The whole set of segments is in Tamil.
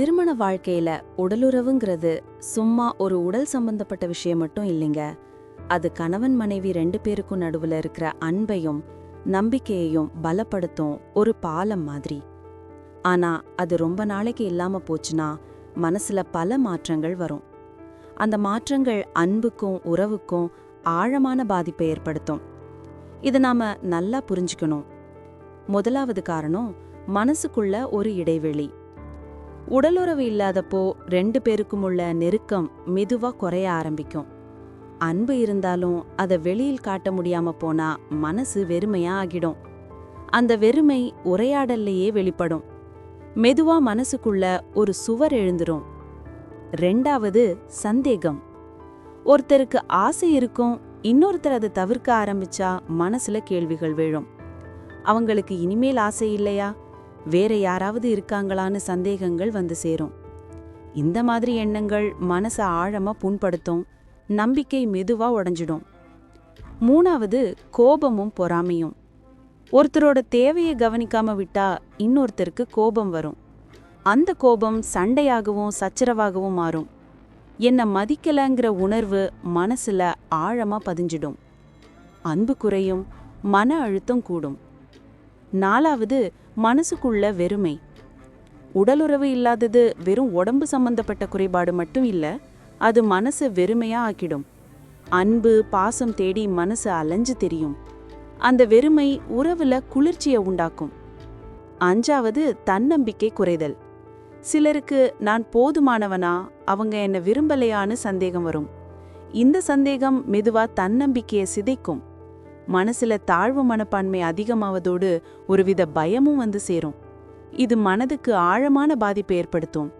திருமண வாழ்க்கையில உடலுறவுங்கிறது சும்மா ஒரு உடல் சம்பந்தப்பட்ட விஷயம் மட்டும் இல்லைங்க. அது கணவன் மனைவி ரெண்டு பேருக்கும் நடுவுல இருக்கிற அன்பையும் நம்பிக்கையையும் பலப்படுத்தும் ஒரு பாலம் மாதிரி. ஆனா அது ரொம்ப நாளைக்கு இல்லாம போச்சுன்னா மனசுல பல மாற்றங்கள் வரும். அந்த மாற்றங்கள் அன்புக்கும் உறவுக்கும் ஆழமான பாதிப்பை ஏற்படுத்தும். இதை நாம நல்லா புரிஞ்சுக்கணும். முதலாவது காரணம் மனசுக்குள்ள ஒரு இடைவெளி. உடலுறவு இல்லாதப்போ ரெண்டு பேருக்கும் உள்ள நெருக்கம் மெதுவாக குறைய ஆரம்பிக்கும். அன்பு இருந்தாலும் அதை வெளியில் காட்ட முடியாம போனா மனசு வெறுமையா ஆகிடும். அந்த வெறுமை உரையாடல்லையே வெளிப்படும். மெதுவா மனசுக்குள்ள ஒரு சுவர் எழுந்துரும். ரெண்டாவது சந்தேகம். ஒருத்தருக்கு ஆசை இருக்கும் இன்னொருத்தர் அதை தவிர்க்க ஆரம்பிச்சா மனசுல கேள்விகள் விழும். அவங்களுக்கு இனிமேல் ஆசை இல்லையா? வேற யாராவது இருக்காங்களான்னு சந்தேகங்கள் வந்து சேரும். இந்த மாதிரி எண்ணங்கள் மனசை ஆழமாக புண்படுத்தும் நம்பிக்கை மெதுவாக உடஞ்சிடும். மூணாவது கோபமும் பொறாமையும். ஒருத்தரோட தேவையை கவனிக்காம விட்டா இன்னொருத்தருக்கு கோபம் வரும். அந்த கோபம் சண்டையாகவும் சச்சரவாகவும் மாறும். என்னை மதிக்கலைங்கிற உணர்வு மனசில் ஆழமாக பதிஞ்சிடும். அன்பு குறையும் மன அழுத்தம் கூடும். நாலாவது மனசுக்குள்ள வெறுமை. உடலுறவு இல்லாதது வெறும் உடம்பு சம்பந்தப்பட்ட குறைபாடு மட்டும் இல்லை அது மனசை வெறுமையா ஆக்கிடும். அன்பு பாசம் தேடி மனசு அலைஞ்சு தெரியும். அந்த வெறுமை உறவுல குளிர்ச்சியை உண்டாக்கும். அஞ்சாவது தன்னம்பிக்கை குறைதல். சிலருக்கு நான் போதுமானவனா? அவங்க என்ன விரும்பலையான்னு சந்தேகம் வரும். இந்த சந்தேகம் மெதுவா தன்னம்பிக்கையை சிதைக்கும். மனசுல தாழ்வு மனப்பான்மை அதிகமாவதோடு ஒருவித பயமும் வந்து சேரும். இது மனதுக்கு ஆழமான பாதிப்பை ஏற்படுத்தும்.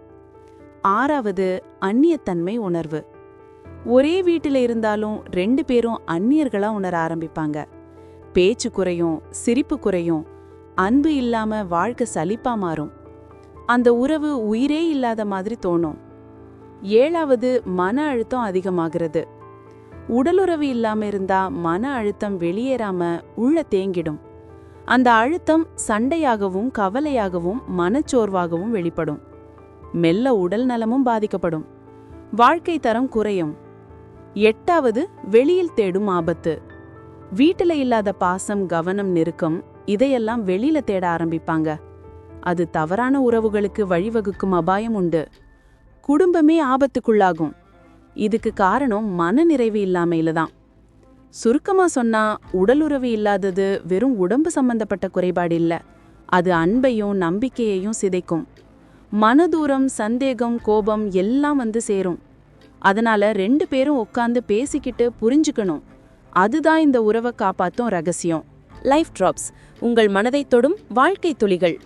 ஆறாவது அந்நியத்தன்மை உணர்வு. ஒரே வீட்டில் இருந்தாலும் ரெண்டு பேரும் அந்நியர்களா உணர ஆரம்பிப்பாங்க. பேச்சு குறையும் சிரிப்பு குறையும் அன்பு இல்லாம வாழ்க்கை சலிப்பா மாறும். அந்த உறவு உயிரே இல்லாத மாதிரி தோணும். ஏழாவது மன அழுத்தம் அதிகமாகிறது. உடலுறவு இல்லாம இருந்தா மன அழுத்தம் வெளியேறாம உள்ள தேங்கிடும். அந்த அழுத்தம் சண்டையாகவும் கவலையாகவும் மனச்சோர்வாகவும் வெளிப்படும். மெல்ல உடல் நலமும் பாதிக்கப்படும். வாழ்க்கை தரம் குறையும். எட்டாவது வெளியில் தேடும் ஆபத்து. வீட்டில் இல்லாத பாசம் கவனம் நெருக்கம் இதையெல்லாம் வெளியில தேட ஆரம்பிப்பாங்க. அது தவறான உறவுகளுக்கு வழிவகுக்கும் அபாயம் உண்டு. குடும்பமே ஆபத்துக்குள்ளாகும். இதுக்கு காரணம் மனநிறைவு இல்லாமையில தான். சுருக்கமா சொன்னா உடலுறவு இல்லாதது வெறும் உடம்பு சம்பந்தப்பட்ட குறைபாடு இல்லை. அது அன்பையும் நம்பிக்கையையும் சிதைக்கும். மனதூரம் சந்தேகம் கோபம் எல்லாம் வந்து சேரும். அதனால ரெண்டு பேரும் உட்காந்து பேசிக்கிட்டு புரிஞ்சுக்கணும். அதுதான் இந்த உறவை காப்பாத்தும் ரகசியம். லைஃப் டிராப்ஸ் உங்கள் மனதை தொடும் வாழ்க்கை துளிகள்.